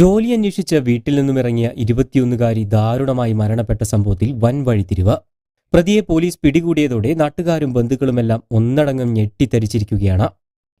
ജോലി അന്വേഷിച്ച് വീട്ടിൽ നിന്നും ഇറങ്ങിയ ഇരുപത്തിയൊന്നുകാരി ദാരുണമായി മരണപ്പെട്ട സംഭവത്തിൽ വൻ വഴിത്തിരിവ് പ്രതിയെ പോലീസ് പിടികൂടിയതോടെ നാട്ടുകാരും ബന്ധുക്കളുമെല്ലാം ഒന്നടങ്കം ഞെട്ടിത്തരിച്ചിരിക്കുകയാണ്.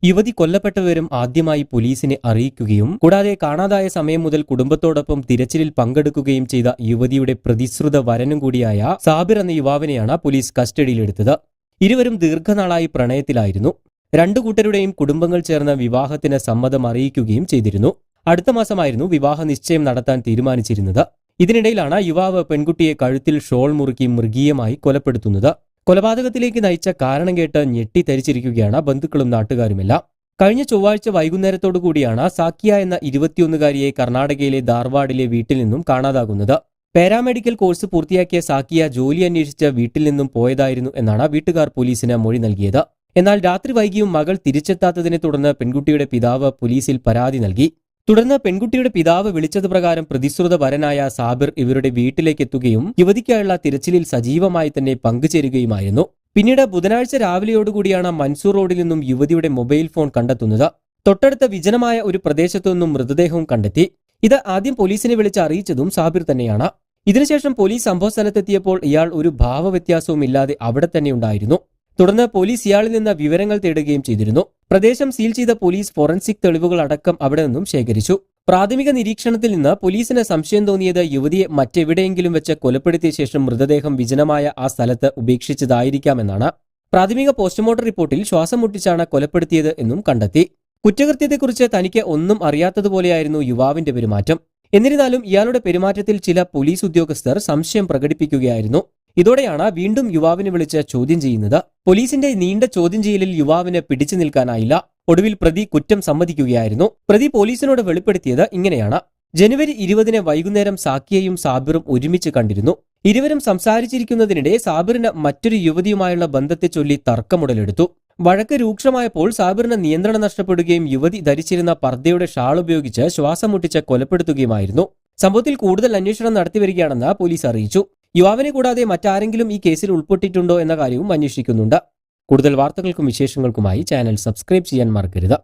യുവതി കൊല്ലപ്പെട്ടവരും ആദ്യമായി പോലീസിനെ അറിയിക്കുകയും കൂടാതെ കാണാതായ സമയം മുതൽ കുടുംബത്തോടൊപ്പം തിരച്ചിലിൽ പങ്കെടുക്കുകയും ചെയ്ത യുവതിയുടെ പ്രതിശ്രുത വരനും കൂടിയായ സാബിർ എന്ന യുവാവിനെയാണ് പോലീസ് കസ്റ്റഡിയിലെടുത്തത്. ഇരുവരും ദീർഘനാളായി പ്രണയത്തിലായിരുന്നു. രണ്ടു കൂട്ടരുടെയും കുടുംബങ്ങൾ ചേർന്ന വിവാഹത്തിന് സമ്മതം അറിയിക്കുകയും ചെയ്തിരുന്നു. അടുത്ത മാസമായിരുന്നു വിവാഹ നിശ്ചയം നടത്താൻ തീരുമാനിച്ചിരുന്നത്. ഇതിനിടയിലാണ് യുവാവ് പെൺകുട്ടിയെ കഴുത്തിൽ ഷോൾ മുറുക്കി മൃഗീയമായി കൊലപ്പെടുത്തുന്നത്. കൊലപാതകത്തിലേക്ക് നയിച്ച കാരണം കേട്ട് ഞെട്ടിത്തരിച്ചിരിക്കുകയാണ് ബന്ധുക്കളും നാട്ടുകാരുമെല്ലാം. കഴിഞ്ഞ ചൊവ്വാഴ്ച വൈകുന്നേരത്തോടു കൂടിയാണ് സാക്കിയ എന്ന ഇരുപത്തിയൊന്നുകാരിയെ കർണാടകയിലെ ധാർവാഡിലെ വീട്ടിൽ നിന്നും കാണാതാകുന്നത്. പാരാമെഡിക്കൽ കോഴ്സ് പൂർത്തിയാക്കിയ സാക്കിയ ജോലി അന്വേഷിച്ച് വീട്ടിൽ നിന്നും പോയതായിരുന്നു എന്നാണ് വീട്ടുകാർ പോലീസിന് മൊഴി നൽകിയത്. എന്നാൽ രാത്രി വൈകിയും മകൾ തിരിച്ചെത്താത്തതിനെ തുടർന്ന് പെൺകുട്ടിയുടെ പിതാവ് പോലീസിൽ പരാതി നൽകി. തുടർന്ന് പെൺകുട്ടിയുടെ പിതാവ് വിളിച്ചത് പ്രകാരം പ്രതിശ്രുത വരനായ സാബിർ ഇവരുടെ വീട്ടിലേക്ക് എത്തുകയും യുവതിക്കായുള്ള തിരച്ചിലിൽ സജീവമായി തന്നെ പങ്കുചേരുകയുമായിരുന്നു. പിന്നീട് ബുധനാഴ്ച രാവിലെയോടുകൂടിയാണ് മൻസൂർ റോഡിൽ നിന്നും യുവതിയുടെ മൊബൈൽ ഫോൺ കണ്ടെത്തുന്നത്. തൊട്ടടുത്ത വിജനമായ ഒരു പ്രദേശത്തു നിന്നും മൃതദേഹവും കണ്ടെത്തി. ഇത് ആദ്യം പോലീസിനെ വിളിച്ച് അറിയിച്ചതും സാബിർ തന്നെയാണ്. ഇതിനുശേഷം പോലീസ് സംഭവസ്ഥലത്തെത്തിയപ്പോൾ ഇയാൾ ഒരു ഭാവവ്യത്യാസവും ഇല്ലാതെ അവിടെ തന്നെ ഉണ്ടായിരുന്നു. തുടർന്ന് പോലീസ് ഇയാളിൽ നിന്ന് വിവരങ്ങൾ തേടുകയും ചെയ്തിരുന്നു. പ്രദേശം സീൽ ചെയ്ത പോലീസ് ഫോറൻസിക് തെളിവുകൾ അടക്കം അവിടെ നിന്നും ശേഖരിച്ചു. പ്രാഥമിക നിരീക്ഷണത്തിൽ നിന്ന് പോലീസിന് സംശയം തോന്നിയത് യുവതിയെ മറ്റെവിടെയെങ്കിലും വെച്ച് കൊലപ്പെടുത്തിയ ശേഷം മൃതദേഹം വിജനമായ ആ സ്ഥലത്ത് ഉപേക്ഷിച്ചതായിരിക്കാമെന്നാണ്. പ്രാഥമിക പോസ്റ്റ്മോർട്ടം റിപ്പോർട്ടിൽ ശ്വാസം മുട്ടിച്ചാണ് കൊലപ്പെടുത്തിയത് എന്നും കണ്ടെത്തി. കുറ്റകൃത്യത്തെക്കുറിച്ച് തനിക്ക് ഒന്നും അറിയാത്തതുപോലെയായിരുന്നു യുവാവിന്റെ പെരുമാറ്റം. എന്നിരുന്നാലും ഇയാളുടെ പെരുമാറ്റത്തിൽ ചില പോലീസ് ഉദ്യോഗസ്ഥർ സംശയം പ്രകടിപ്പിക്കുകയായിരുന്നു. ഇതോടെയാണ് വീണ്ടും യുവാവിനെ വിളിച്ച് ചോദ്യം ചെയ്യുന്നത്. പോലീസിന്റെ നീണ്ട ചോദ്യം ചെയ്യലിൽ യുവാവിന് പിടിച്ചു നിൽക്കാനായില്ല. ഒടുവിൽ പ്രതി കുറ്റം സമ്മതിക്കുകയായിരുന്നു. പ്രതി പോലീസിനോട് വെളിപ്പെടുത്തിയത് ഇങ്ങനെയാണ്. ജനുവരി ഇരുപതിന് വൈകുന്നേരം സാക്കിയയും സാബിറും ഒരുമിച്ച് കണ്ടിരുന്നു. ഇരുവരും സംസാരിച്ചിരിക്കുന്നതിനിടെ സാബിറിന് മറ്റൊരു യുവതിയുമായുള്ള ബന്ധത്തെ ചൊല്ലി തർക്കമുടലെടുത്തു. വഴക്ക് രൂക്ഷമായപ്പോൾ സാബിറിന് നിയന്ത്രണം നഷ്ടപ്പെടുകയും യുവതി ധരിച്ചിരുന്ന പർദ്ദയുടെ ഷാൾ ഉപയോഗിച്ച് ശ്വാസം മുട്ടിച്ച് കൊലപ്പെടുത്തുകയുമായിരുന്നു. സംഭവത്തിൽ കൂടുതൽ അന്വേഷണം നടത്തിവരികയാണെന്ന് പോലീസ് അറിയിച്ചു. യുവാവിനെ കൂടാതെ മറ്റാരെങ്കിലും ഈ കേസിൽ ഉൾപ്പെട്ടിട്ടുണ്ടോ എന്ന കാര്യവും അന്വേഷിക്കുന്നുണ്ട്. കൂടുതൽ വാർത്തകൾക്കും വിശേഷങ്ങൾക്കുമായി ചാനൽ സബ്സ്ക്രൈബ് ചെയ്യാൻ മറക്കരുത്.